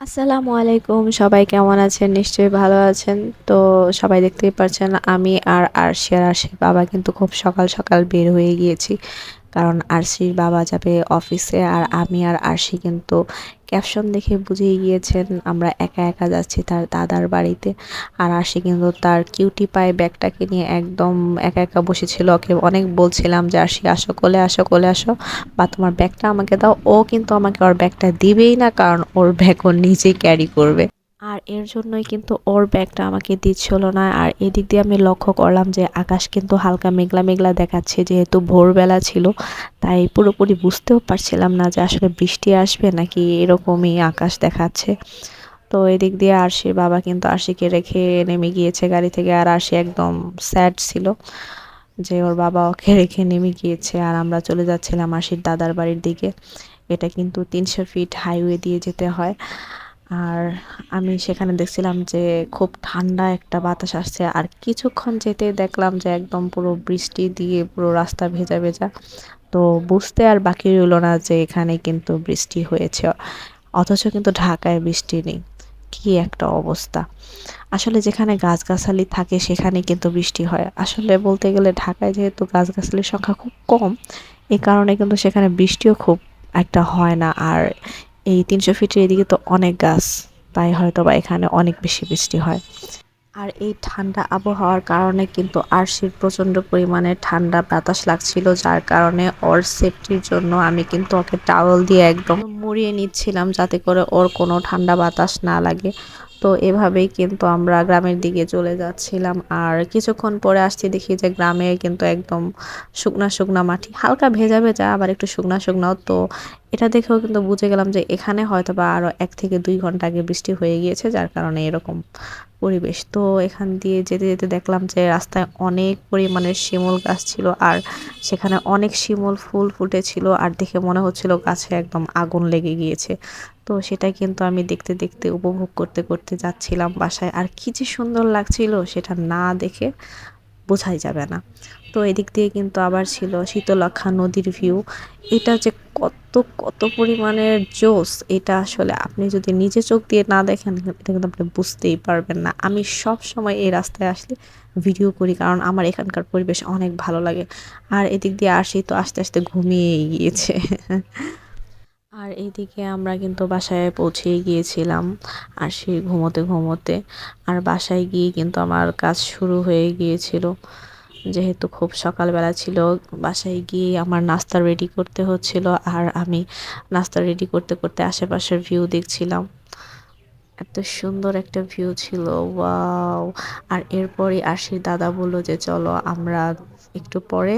আসসালামু আলাইকুম, সবাই কেমন আছেন? নিশ্চয়ই ভালো আছেন। তো সবাই দেখতেই পাচ্ছেন আমি আর আরশি আর আরশির বাবা কিন্তু খুব সকাল সকাল বের হয়ে গিয়েছি। কারণ আরশির বাবা যাবে অফিসে আর আমি আর আরশি কিন্তু ক্যাপশন দেখে বুঝেই গিয়েছেন আমরা একা একা যাচ্ছি তার দাদার বাড়িতে। আর আরশি কিন্তু তার কিউটি পায়ে ব্যাগটাকে নিয়ে একদম একা একা বসেছিল। ওকে অনেক বলছিলাম যে, আরশি, আসো কোলে আসো কোলে, আসো। বা তোমার ব্যাগটা আমাকে দাও। ও কিন্তু আমাকে ওর ব্যাগটা দিবেই না, কারণ ওর ব্যাগ ও নিজেই ক্যারি করবে। আর এর জন্যই কিন্তু ওর ব্যাগটা আমাকে দিচ্ছিল না। আর এদিক দিয়ে আমি লক্ষ্য করলাম যে আকাশ কিন্তু হালকা মেঘলা মেঘলা দেখাচ্ছে, যেহেতু ভোরবেলা ছিল। তাই পুরোপুরি বুঝতেও পারছিলাম না যে আসলে বৃষ্টি আসবে নাকি এরকমই আকাশ দেখাচ্ছে। তো এদিক দিয়ে আরশির বাবা কিন্তু আরশিকে রেখে নেমে গিয়েছে গাড়ি থেকে। আর আরশি একদম স্যাড ছিল যে ওর বাবা ওকে রেখে নেমে গিয়েছে। আর আমরা চলে যাচ্ছিলাম আরশির দাদার বাড়ির দিকে। এটা কিন্তু তিনশো ফিট হাইওয়ে দিয়ে যেতে হয়। আর আমি সেখানে দেখছিলাম যে খুব ঠান্ডা একটা বাতাস আসছে। আর কিছুক্ষণ যেতে দেখলাম যে একদম পুরো বৃষ্টি দিয়ে পুরো রাস্তা ভেজা ভেজা। তো বুঝতে আর বাকি রইল না যে এখানে কিন্তু বৃষ্টি হয়েছে। অথচ কিন্তু ঢাকায় বৃষ্টি নেই। কি একটা অবস্থা। আসলে যেখানে গাছগাছালি থাকে সেখানে কিন্তু বৃষ্টি হয়। আসলে বলতে গেলে ঢাকায় যেহেতু গাছগাছালির সংখ্যা খুব কম এই কারণে কিন্তু সেখানে বৃষ্টিও খুব একটা হয় না। আর এই তিনশো ফিটের এদিকে তো অনেক গাছ, তাই হয়তো বা এখানে অনেক বেশি বৃষ্টি হয়। আর এই ঠান্ডা আবহাওয়ার কারণে কিন্তু আরশির প্রচণ্ড পরিমাণে ঠান্ডা বাতাস লাগছিল, যার কারণে ওর সেফটির জন্য আমি কিন্তু ওকে টাওয়েল দিয়ে একদম মুড়িয়ে নিচ্ছিলাম, যাতে করে ওর কোনো ঠান্ডা বাতাস না লাগে। তো এভাবেই কিন্তু আমরা গ্রামের দিকে চলে যাচ্ছিলাম। আর কিছুক্ষণ পরে আসছি দেখি যে গ্রামে কিন্তু একদম শুকনা শুকনা মাটি, হালকা ভেজা ভেজা আবার একটু শুকনা শুকনাও। তো এটা দেখেও কিন্তু বুঝে গেলাম যে এখানে হয়তো বা আরও এক থেকে দুই ঘণ্টা আগে বৃষ্টি হয়ে গিয়েছে, যার কারণে এরকম পরিবেশ। তো এখান দিয়ে যেতে যেতে দেখলাম যে রাস্তায় অনেক পরিমাণের শিমুল গাছ ছিল আর সেখানে অনেক শিমুল ফুল ফুটেছিল আর দেখে মনে হচ্ছিল গাছে একদম আগুন লেগে গিয়েছে। তো সেটা কিন্তু আমি দেখতে দেখতে উপভোগ করতে করতে যাচ্ছিলাম বাসায়। আর কি যে সুন্দর লাগছিল সেটা না দেখে বোঝাই যাবে না। তো এদিক দিয়ে কিন্তু আবার ছিল শীতলক্ষা নদীর ভিউ এটা যে কত কত পরিমাণের জোস এটা আসলে আপনি যদি নিজে চোখ দিয়ে না দেখেন, এটা কিন্তু আপনি বুঝতেই পারবেন না। আমি সব সময় এই রাস্তায় আসলে ভিডিও করি কারণ আমার এখানকার পরিবেশ অনেক ভালো লাগে। আর এদিক দিয়ে আসি তো আস্তে আস্তে ঘুমিয়েই গিয়েছে। আর এইদিকে আমরা কিন্তু বাসায় পৌঁছে গিয়েছিলাম, আর সে ঘুমোতে ঘুমোতে। আর বাসায় গিয়ে কিন্তু আমার কাজ শুরু হয়ে গিয়েছিল। যেহেতু খুব সকালবেলা ছিল, বাসায় গিয়ে আমার নাস্তা রেডি করতে হচ্ছিল, আর আমি নাস্তা রেডি করতে করতে আশেপাশের ভিউ দেখছিলাম। এত সুন্দর একটা ভিউ ছিল, ওয়াও! আর এরপরে আশির দাদা বলল যে, চলো আমরা একটু পরে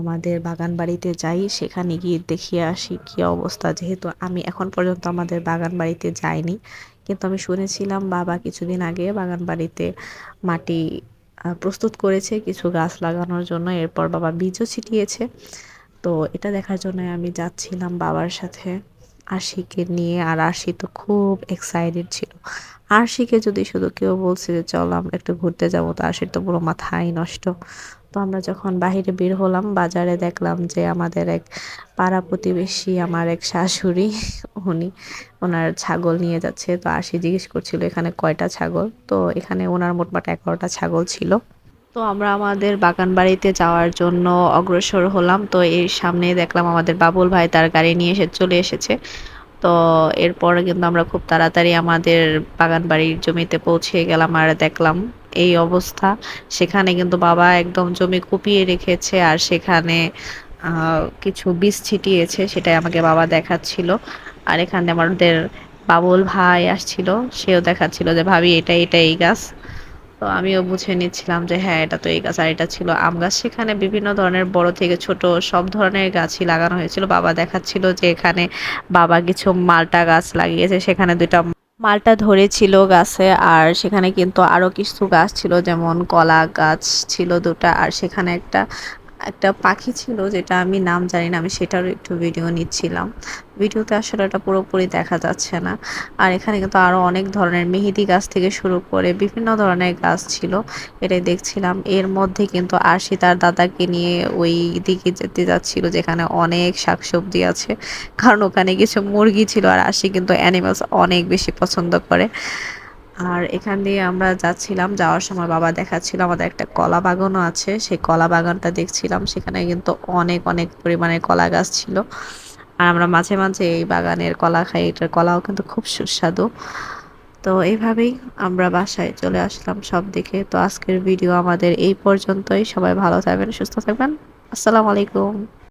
আমাদের বাগান বাড়িতে যাই, সেখানে গিয়ে দেখিয়ে আসি কী অবস্থা। যেহেতু আমি এখন পর্যন্ত আমাদের বাগান বাড়িতে যাইনি, কিন্তু আমি শুনেছিলাম বাবা কিছুদিন আগে বাগান বাড়িতে মাটি প্রস্তুত করেছে কিছু গাছ লাগানোর জন্য, এরপর বাবা বীজও ছিটিয়েছে। তো এটা দেখার জন্য আমি যাচ্ছিলাম বাবার সাথে। আশিকে নিয়ে, আর আশি তো খুব এক্সাইটেড ছিল। আরশিকে যদি শুধু কেউ বলছে যে, চল আমরা একটু ঘুরতে যাব, তো আশির তো পুরো মাথাই নষ্ট। তো আমরা যখন বাহিরে বের হলাম, বাজারে দেখলাম যে, আমাদের এক পাড়া প্রতিবেশী, আমার এক শাশুড়ি, উনি ওনার ছাগল নিয়ে যাচ্ছে। তো আশি জিজ্ঞেস করছিল, এখানে কয়টা ছাগল? তো এখানে ওনার মোটমাট এগারোটা ছাগল ছিল। তো আমরা আমাদের বাগান বাড়িতে যাওয়ার জন্য অগ্রসর হলাম। তো এর সামনে দেখলাম আমাদের বাবুল ভাই তার গাড়ি নিয়ে এসে চলে এসেছে। তো এরপরে কিন্তু আমরা খুব তাড়াতাড়ি আমাদের বাগান বাড়ির জমিতে পৌঁছে গেলাম আর দেখলাম এই অবস্থা। সেখানে কিন্তু বাবা একদম জমি কুপিয়ে রেখেছে আর সেখানে কিছু বীজ ছিটিয়েছে সেটাই আমাকে বাবা দেখাচ্ছিল। আর এখানে আমাদের বাবুল ভাই আসছিল, সেও দেখাচ্ছিল যে, ভাবি, এটা এটা এই গাছ। তো আমিও বুঝে নিচ্ছিলাম যে হ্যাঁ এটা তো এই গাছ আর এটা ছিল আম গাছ। সেখানে বিভিন্ন ধরনের বড় থেকে ছোট সব ধরনের গাছই লাগানো হয়েছিল। বাবা দেখাচ্ছিল যে এখানে বাবা কিছু মালটা গাছ লাগিয়েছে। সেখানে দুইটা মালটা ধরেছিল গাছে আর সেখানে কিন্তু আরও কিছু গাছ ছিল, যেমন কলা গাছ ছিল দুটা আর সেখানে একটা একটা পাখি ছিল যেটা আমি নাম জানি না, আমি সেটারও একটু ভিডিও নিচ্ছিলাম। ভিডিওতে আসলে এটা পুরোপুরি দেখা যাচ্ছে না। আর এখানে কিন্তু আরও অনেক ধরনের মেহেদি গাছ থেকে শুরু করে বিভিন্ন ধরনের গাছ ছিল। এটাই দেখছিলাম। এর মধ্যে কিন্তু আরশি তার দাদাকে নিয়ে ওই দিকে যেতে যাচ্ছিল, যেখানে অনেক শাকসবজি আছে। কারণ ওখানে কিছু মুরগি ছিল আর আরশি কিন্তু অ্যানিমালস অনেক বেশি পছন্দ করে। আর এখান দিয়ে আমরা যাচ্ছিলাম, যাওয়ার সময় বাবা দেখাচ্ছিল আমাদের একটা কলা বাগানও আছে। সেই কলা বাগানটা দেখছিলাম, সেখানে কিন্তু অনেক অনেক পরিমাণে কলা গাছ ছিল। আর আমরা মাঝে মাঝে এই বাগানের কলা খাই, এটার কলাও কিন্তু খুব সুস্বাদু। তো এইভাবেই আমরা বাসায় চলে আসলাম সব দিকে তো আজকের ভিডিও আমাদের এই পর্যন্তই। সবাই ভালো থাকবেন, সুস্থ থাকবেন। আসসালামু আলাইকুম।